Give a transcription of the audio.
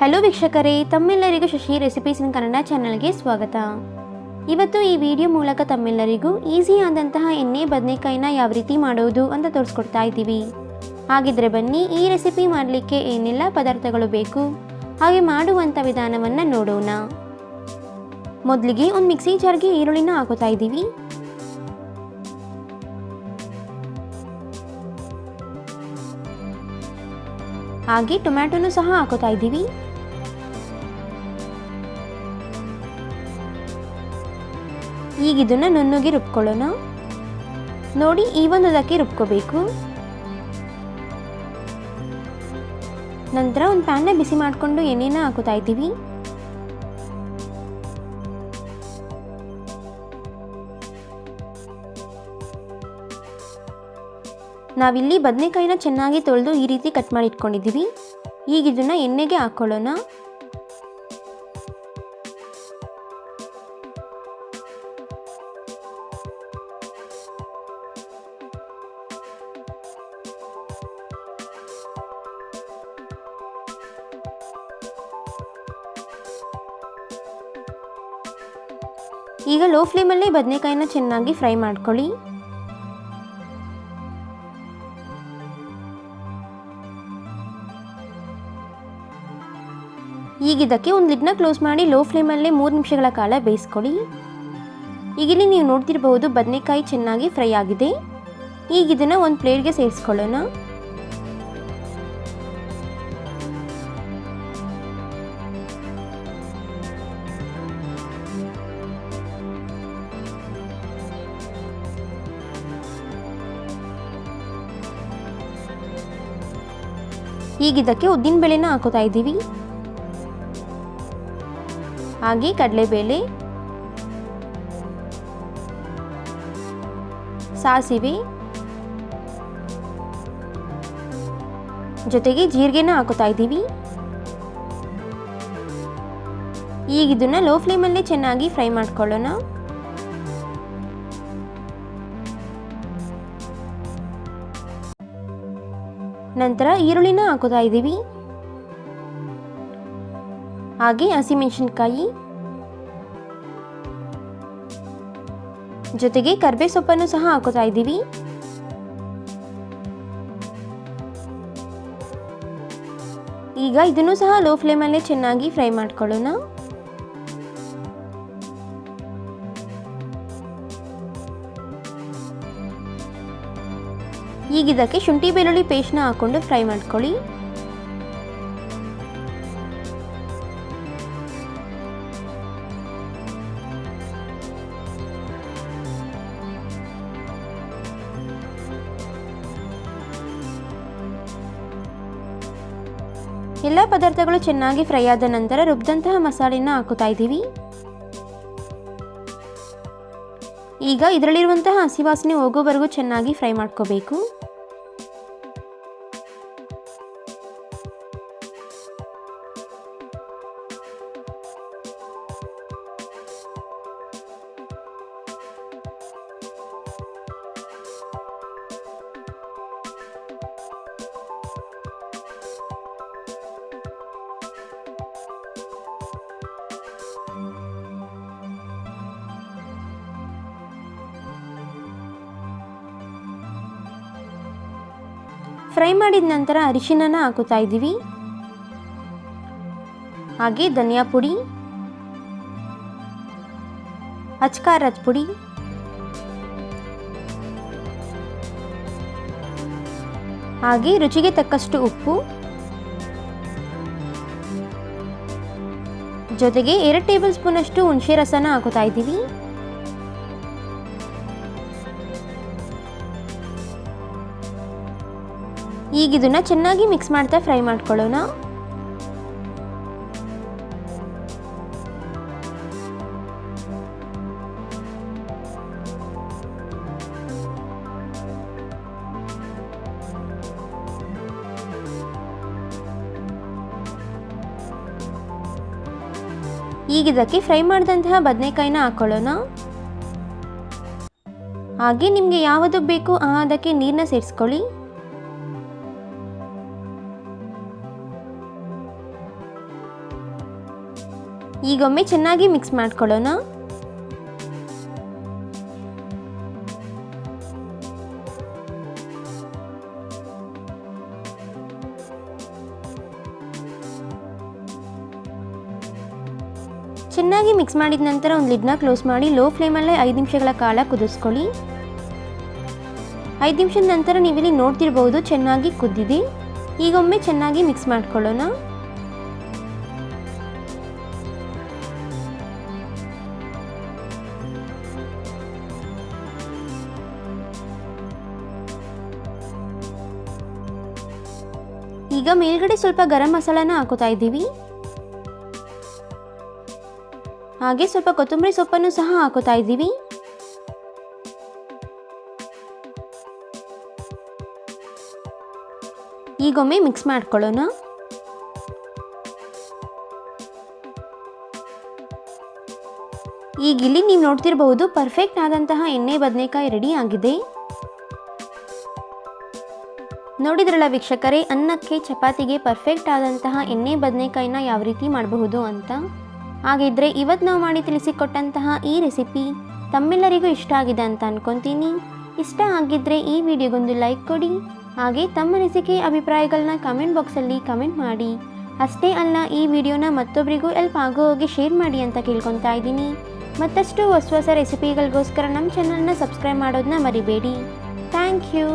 Hello ವೀಕ್ಷಕರೇ, ತಮ್ಮೆಲ್ಲರಿಗೂ Shashi recipes ಇನ್ ಕನ್ನಡ ಚಾನಲ್ಗೆ ಸ್ವಾಗತ. ಇವತ್ತು ಈ ವಿಡಿಯೋ ಮೂಲಕ ತಮ್ಮೆಲ್ಲರಿಗೂ ಈಸಿ ಆದಂತಹ ಎಣ್ಣೆ ಬದನೆಕಾಯಿನ ಯಾವ ರೀತಿ ಮಾಡೋದು ಅಂತ ತೋರಿಸ್ಕೊಡ್ತಾ ಇದ್ದೀವಿ. ಹಾಗಿದ್ರೆ ಬನ್ನಿ ಈ ರೆಸಿಪಿ ಮಾಡಲಿಕ್ಕೆ ಏನೆಲ್ಲ ಪದಾರ್ಥಗಳು ಬೇಕು? ಹಾಗೆ ಮಾಡುವಂಥ ವಿಧಾನವನ್ನು ನೋಡೋಣ. ಮೊದಲಿಗೆ ಒಂದು ಮಿಕ್ಸಿ ಜಾರ್ಗೆ ಈರುಳ್ಳಿನ ಹಾಕೋತಾ ಇದ್ದೀವಿ. ಹಾಗೆ ಟೊಮ್ಯಾಟೊನು ಸಹ ಹಾಕೋತಾ ಇದ್ದೀವಿ. ಈಗ ಇದನ್ನ ನುಣ್ಣಗೆ ರುಬ್ಕೊಳ್ಳೋಣ. ನೋಡಿ, ಈ ಅದಕ್ಕೆ ರುಬ್ಕೋಬೇಕು. ನಂತರ ಒಂದು ಪ್ಯಾನ್ನ ಬಿಸಿ ಮಾಡಿಕೊಂಡು ಎಣ್ಣೆನ ಹಾಕೋತಾ ಇದ್ದೀವಿ. ನಾವಿಲ್ಲಿ ಬದನೆಕಾಯಿನ ಚೆನ್ನಾಗಿ ತೊಳೆದು ಈ ರೀತಿ ಕಟ್ ಮಾಡಿ ಇಟ್ಕೊಂಡಿದ್ದೀವಿ. ಈಗ ಇದನ್ನು ಎಣ್ಣೆಗೆ ಹಾಕ್ಕೊಳ್ಳೋಣ ಈಗ ಲೋ ಫ್ಲೇಮಲ್ಲೇ ಬದನೆಕಾಯಿನ ಚೆನ್ನಾಗಿ ಫ್ರೈ ಮಾಡ್ಕೊಳ್ಳಿ. ಈಗ ಇದಕ್ಕೆ ಒಂದು ಲಿಡ್ನ ಕ್ಲೋಸ್ ಮಾಡಿ ಲೋ ಫ್ಲೇಮಲ್ಲೇ ಮೂರು ನಿಮಿಷಗಳ ಕಾಲ ಬೇಯಿಸ್ಕೊಳ್ಳಿ. ಈಗಿಲ್ಲಿ ನೀವು ನೋಡ್ತಿರಬಹುದು ಬದನೆಕಾಯಿ ಚೆನ್ನಾಗಿ ಫ್ರೈ ಆಗಿದೆ. ಈಗ ಇದನ್ನು ಒಂದು ಪ್ಲೇಟ್ಗೆ ಸೇರಿಸ್ಕೊಳ್ಳೋಣ. ಈಗ ಇದಕ್ಕೆ ಉದ್ದಿನ ಬೇಳೆನ ಹಾಕೋತಾ ಇದ್ದೀವಿ. ಹಾಗೆ ಕಡಲೆಬೇಳೆ ಸಾಸಿವೆ, ಜೊತೆಗೆ ಜೀರಿಗೆನ ಹಾಕೋತಾ ಇದ್ದೀವಿ. ಈಗ ಇದನ್ನ ಲೋ ಫ್ಲೇಮಲ್ಲೇ ಚೆನ್ನಾಗಿ ಫ್ರೈ ಮಾಡ್ಕೊಳ್ಳೋಣ. ನಂತರ ಈರುಳ್ಳಿನ ಹಾಕೋತಾ ಇದ್ದೀವಿ. ಹಾಗೆ ಹಸಿಮೆಣಸಿನ್ಕಾಯಿ ಜೊತೆಗೆ ಕರ್ಬೇ ಸೊಪ್ಪನ್ನು ಸಹ ಹಾಕೋತಾ ಇದ್ದೀವಿ. ಈಗ ಇದನ್ನು ಸಹ ಲೋ ಫ್ಲೇಮಲ್ಲೇ ಚೆನ್ನಾಗಿ ಫ್ರೈ ಮಾಡ್ಕೊಳ್ಳೋಣ. ಈಗ ಇದಕ್ಕೆ ಶುಂಠಿ ಬೆಳ್ಳುಳ್ಳಿ ಪೇಸ್ಟ್ನ ಹಾಕೊಂಡು ಫ್ರೈ ಮಾಡ್ಕೊಳ್ಳಿ. ಎಲ್ಲ ಪದಾರ್ಥಗಳು ಚೆನ್ನಾಗಿ ಫ್ರೈ ಆದ ನಂತರ ರುಬ್ಬಿದಂತಹ ಮಸಾಲೆಯನ್ನು ಹಾಕುತ್ತಾ ಇದ್ದೀವಿ. ಈಗ ಇದರಲ್ಲಿರುವಂತಹ ಹಸಿ ವಾಸನೆ ಹೋಗೋವರೆಗೂ ಚೆನ್ನಾಗಿ ಫ್ರೈ ಮಾಡ್ಕೋಬೇಕು. ಫ್ರೈ ಮಾಡಿದ ನಂತರ ಅರಿಶಿನನ ಹಾಕುತ್ತಾ ಇದ್ದೀವಿ. ಹಾಗೆ ಧನಿಯಾ ಪುಡಿ, ಅಚ್ಕಾರದ ಪುಡಿ, ಹಾಗೆ ರುಚಿಗೆ ತಕ್ಕಷ್ಟು ಉಪ್ಪು, ಜೊತೆಗೆ ಎರಡು ಟೇಬಲ್ ಸ್ಪೂನಷ್ಟು ಹುಣಸೆ ರಸನ ಹಾಕುತ್ತಾ ಇದ್ದೀವಿ. ಈಗ ಇದನ್ನು ಚೆನ್ನಾಗಿ ಮಿಕ್ಸ್ ಮಾಡ್ತಾ ಫ್ರೈ ಮಾಡ್ಕೊಳ್ಳೋಣ ಈಗ ಇದಕ್ಕೆ ಫ್ರೈ ಮಾಡಿದಂತಹ ಬದನೆಕಾಯಿನ ಹಾಕೊಳ್ಳೋಣ ಹಾಗೆ ನಿಮಗೆ ಯಾವುದು ಬೇಕು ಅದಕ್ಕೆ ನೀರನ್ನ ಸೇರಿಸ್ಕೊಳ್ಳಿ.「ಈಗೊಮ್ಮೆ ಚೆನ್ನಾಗಿ ಮಿಕ್ಸ್ ಮಾಡ್ಕೊಳ್ಳೋಣ. ಚೆನ್ನಾಗಿ ಮಿಕ್ಸ್ ಮಾಡಿದ ನಂತರ ಒಂದು ಲಿಡ್ನ ಕ್ಲೋಸ್ ಮಾಡಿ ಲೋ ಫ್ಲೇಮಲ್ಲೇ ಐದು ನಿಮಿಷಗಳ ಕಾಲ ಕುದಿಸ್ಕೊಳ್ಳಿ. ಐದು ನಿಮಿಷದ ನಂತರ ನೀವಿಲ್ಲಿ ನೋಡ್ತಿರ್ಬೋದು ಚೆನ್ನಾಗಿ ಕುದ್ದಿದೆ. ಈಗೊಮ್ಮೆ ಚೆನ್ನಾಗಿ ಮಿಕ್ಸ್ ಮಾಡ್ಕೊಳ್ಳೋಣ. ಈಗ ಮೇಲ್ಗಡೆ ಸ್ವಲ್ಪ ಗರಂ ಮಸಾಲಾನ ಹಾಕೋತಾ ಇದ್ದೀವಿ. ಹಾಗೆ ಸ್ವಲ್ಪ ಕೊತ್ತಂಬರಿ ಸೊಪ್ಪನ್ನು ಸಹ ಹಾಕೋತಾ ಇದ್ದೀವಿ. ಈಗೊಮ್ಮೆ ಮಿಕ್ಸ್ ಮಾಡ್ಕೊಳ್ಳೋಣ. ಈಗ ಇಲ್ಲಿ ನೀವು ನೋಡ್ತಿರಬಹುದು ಪರ್ಫೆಕ್ಟ್ ಆದಂತಹ ಎಣ್ಣೆ ಬದನೆಕಾಯಿ ರೆಡಿ ಆಗಿದೆ. ನೋಡಿದ್ರಲ್ಲ ವೀಕ್ಷಕರೇ, ಅನ್ನಕ್ಕೆ ಚಪಾತಿಗೆ ಪರ್ಫೆಕ್ಟ್ ಆದಂತಹ ಎಣ್ಣೆ ಬದನೆಕಾಯಿನ ಯಾವ ರೀತಿ ಮಾಡಬಹುದು ಅಂತ? ಹಾಗಿದ್ರೆ ಇವತ್ತು ನಾವು ಮಾಡಿ ತಿಳಿಸಿಕೊಟ್ಟಂತಹ ಈ ರೆಸಿಪಿ ತಮ್ಮೆಲ್ಲರಿಗೂ ಇಷ್ಟ ಆಗಿದೆ ಅಂತ ಅನ್ಕೊತೀನಿ. ಇಷ್ಟ ಆಗಿದ್ದರೆ ಈ ವಿಡಿಯೋಗೊಂದು ಲೈಕ್ ಕೊಡಿ. ಹಾಗೆ ತಮ್ಮ ಅನಿಸಿಕೆ ಅಭಿಪ್ರಾಯಗಳನ್ನ ಕಮೆಂಟ್ ಬಾಕ್ಸಲ್ಲಿ ಕಮೆಂಟ್ ಮಾಡಿ. ಅಷ್ಟೇ ಅಲ್ಲ, ಈ ವಿಡಿಯೋನ ಮತ್ತೊಬ್ಬರಿಗೂ ಎಲ್ಪ್ ಆಗೋ ಹೋಗಿ ಶೇರ್ ಮಾಡಿ ಅಂತ ಕೇಳ್ಕೊತಾ ಇದ್ದೀನಿ. ಮತ್ತಷ್ಟು ಹೊಸ ಹೊಸ ರೆಸಿಪಿಗಳಿಗೋಸ್ಕರ ನಮ್ಮ ಚಾನಲ್ನ ಸಬ್ಸ್ಕ್ರೈಬ್ ಮಾಡೋದನ್ನ ಮರಿಬೇಡಿ. Thank you